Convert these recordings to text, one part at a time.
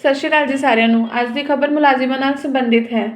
ਸਤਿ ਸ਼੍ਰੀ ਅਕਾਲ ਜੀ ਸਾਰਿਆਂ ਨੂੰ। ਅੱਜ ਦੀ ਖਬਰ ਮੁਲਾਜ਼ਮਾਂ ਨਾਲ ਸੰਬੰਧਿਤ ਹੈ।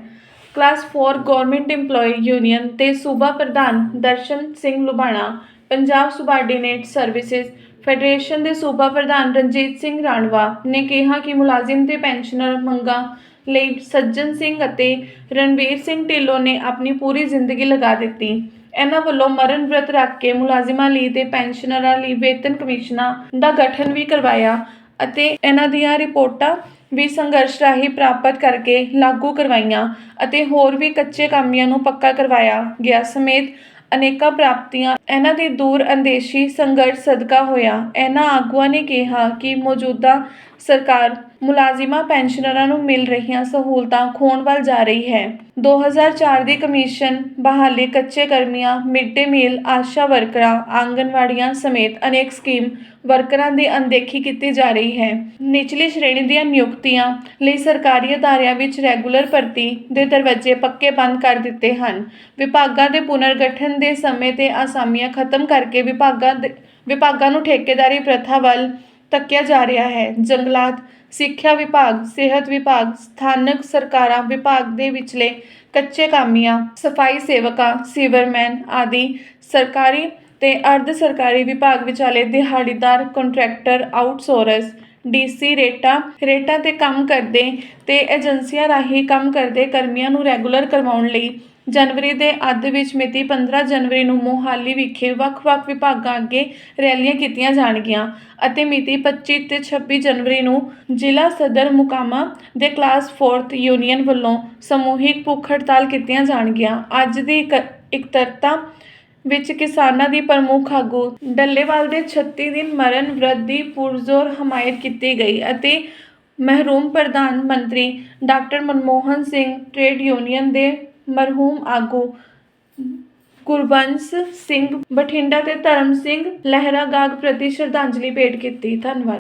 ਕਲਾਸ 4 ਗਵਰਨਮੈਂਟ EMPLOYE ਯੂਨੀਅਨ ਤੇ ਸੂਬਾ ਪ੍ਰਧਾਨ Darshan Singh Lubana Punjab subordinate services federation ਦੇ ਸੂਬਾ ਪ੍ਰਧਾਨ ਰਣਜੀਤ ਸਿੰਘ ਰਾਣਵਾ ਨੇ ਕਿਹਾ ਕਿ ਮੁਲਾਜ਼ਮ ਤੇ ਪੈਨਸ਼ਨਰ ਮੰਗਾਂ ਲਈ ਸੱਜਣ ਸਿੰਘ ਅਤੇ ਰਣਵੀਰ ਸਿੰਘ ਢਿੱਲੋਂ ਨੇ ਆਪਣੀ ਪੂਰੀ ਜ਼ਿੰਦਗੀ ਲਗਾ ਦਿੱਤੀ। ਇਹਨਾਂ ਵੱਲੋਂ ਮਰਨ ਵਰਤ ਰੱਖ ਕੇ ਮੁਲਾਜ਼ਮਾਂ ਲਈ ਤੇ ਪੈਨਸ਼ਨਰਾਂ ਲਈ ਵੇਤਨ ਕਮਿਸ਼ਨਾਂ ਦਾ ਗਠਨ ਵੀ ਕਰਵਾਇਆ। ਅਤੇ ਇਹਨਾਂ ਦੀਆਂ ਰਿਪੋਰਟਾਂ ਵੀ ਸੰਘਰਸ਼ ਰਾਹੀਂ ਪ੍ਰਾਪਤ ਕਰਕੇ ਲਾਗੂ ਕਰਵਾਈਆਂ ਅਤੇ ਹੋਰ ਵੀ ਕੱਚੇ ਕਾਮਿਆਂ ਨੂੰ ਪੱਕਾ ਕਰਵਾਇਆ ਗਿਆ ਸਮੇਤ ਅਨੇਕਾਂ ਪ੍ਰਾਪਤੀਆਂ ਇਹਨਾਂ ਦੀ ਦੂਰ ਅੰਦੇਸ਼ੀ ਸੰਘਰਸ਼ ਸਦਕਾ ਹੋਇਆ। ਇਹਨਾਂ ਆਗੂਆਂ ਨੇ ਕਿਹਾ ਕਿ ਮੌਜੂਦਾ ਸਰਕਾਰ ਮੁਲਾਜ਼ਮਾਂ, ਪੈਨਸ਼ਨਰਾਂ ਨੂੰ ਮਿਲ ਰਹੀਆਂ ਸਹੂਲਤਾਂ ਖੋਣ ਵੱਲ ਜਾ ਰਹੀ ਹੈ। 2004 ਦੀ ਕਮਿਸ਼ਨ ਬਹਾਲੀ ਕੱਚੇ ਕਰਮੀਆਂ ਮਿਡ ਡੇ ਮੀਲ, ਆਸ਼ਾ ਵਰਕਰਾਂ, ਆਂਗਨਵਾੜੀਆਂ ਸਮੇਤ ਅਨੇਕ ਸਕੀਮ ਵਰਕਰਾਂ ਦੀ ਅਣਦੇਖੀ ਕੀਤੀ ਜਾ ਰਹੀ ਹੈ। ਨਿਚਲੀ ਸ਼੍ਰੇਣੀ ਦੀਆਂ ਨਿਯੁਕਤੀਆਂ ਲਈ ਸਰਕਾਰੀ ਅਦਾਰਿਆਂ ਵਿੱਚ ਰੈਗੂਲਰ ਭਰਤੀ ਦੇ ਦਰਵਾਜ਼ੇ ਪੱਕੇ ਬੰਦ ਕਰ ਦਿੱਤੇ ਹਨ। ਵਿਭਾਗਾਂ ਦੇ ਪੁਨਰਗਠਨ ਦੇ ਸਮੇਂ ਤੇ ਅਸਾਮੀਆਂ ਖਤਮ ਕਰਕੇ ਵਿਭਾਗਾਂ ਦੇ ਵਿਭਾਗਾਂ ਨੂੰ ਠੇਕੇਦਾਰੀ ਪ੍ਰਥਾ ਵੱਲ ਧੱਕਿਆ ਜਾ ਰਿਹਾ ਹੈ। ਜੰਗਲਾਤ, ਸਿੱਖਿਆ ਵਿਭਾਗ, ਸਿਹਤ ਵਿਭਾਗ, ਸਥਾਨਕ ਸਰਕਾਰਾਂ ਵਿਭਾਗ ਦੇ ਵਿਚਲੇ ਕੱਚੇ ਕਾਮੀਆਂ, ਸਫ਼ਾਈ ਸੇਵਕਾਂ, ਸੀਵਰਮੈਨ ਆਦਿ ਸਰਕਾਰੀ ਤੇ ਅਰਧ ਸਰਕਾਰੀ ਵਿਭਾਗ ਵਿਚਾਲੇ ਦਿਹਾੜੀਦਾਰ, ਕੰਟਰੈਕਟਰ, ਆਊਟਸੋਰਸ, ਡੀਸੀ ਰੇਟਾ ਰੇਟਾ ਤੇ ਕੰਮ ਕਰਦੇ ਤੇ ਏਜੰਸੀਆਂ ਰਾਹੀਂ ਕੰਮ ਕਰਦੇ ਕਰਮੀਆਂ ਨੂੰ ਰੈਗੂਲਰ ਕਰਵਾਉਣ ਲਈ ਜਨਵਰੀ ਦੇ ਅੱਧ ਵਿੱਚ ਮਿਤੀ 15 ਜਨਵਰੀ ਨੂੰ ਮੋਹਾਲੀ ਵਿਖੇ ਵੱਖ-ਵੱਖ ਵਿਭਾਗਾਂ ਅੱਗੇ ਰੈਲੀਆਂ ਕੀਤੀਆਂ ਜਾਣਗੀਆਂ ਅਤੇ ਮਿਤੀ 25 ਤੇ 26 ਜਨਵਰੀ ਨੂੰ ਜ਼ਿਲ੍ਹਾ ਸਦਰ ਮੁਕਾਮਾ ਦੇ ਕਲਾਸ 4th ਯੂਨੀਅਨ ਵੱਲੋਂ ਸਮੂਹਿਕ ਭੁੱਖ ਹੜਤਾਲ ਕੀਤੀਆਂ ਜਾਣਗੀਆਂ। ਅੱਜ ਦੀ ਇਕ- ਇਕੱਤਰਤਾ ਵਿੱਚ ਕਿਸਾਨਾਂ ਦੀ ਪ੍ਰਮੁੱਖ ਆਗੂ ਡੱਲੇਵਾਲ ਦੇ 36 ਦਿਨ ਮਰਨ ਵਿਰੁੱਧ ਦੀ ਪੁਰਜ਼ੋਰ ਹਮਾਇਤ ਕੀਤੀ ਗਈ ਅਤੇ ਮਹਿਰੂਮ ਪ੍ਰਧਾਨ ਮੰਤਰੀ doctor Manmohan Singh trade union ਦੇ ਮਰਹੂਮ ਆਗੂ ਗੁਰਬੰਸ ਸਿੰਘ ਬਠਿੰਡਾ ਤੇ ਧਰਮ ਸਿੰਘ ਲਹਿਰਾਗਾਗ ਪ੍ਰਤੀ ਸ਼ਰਧਾਂਜਲੀ ਭੇਟ ਕੀਤੀ। ਧੰਨਵਾਦ।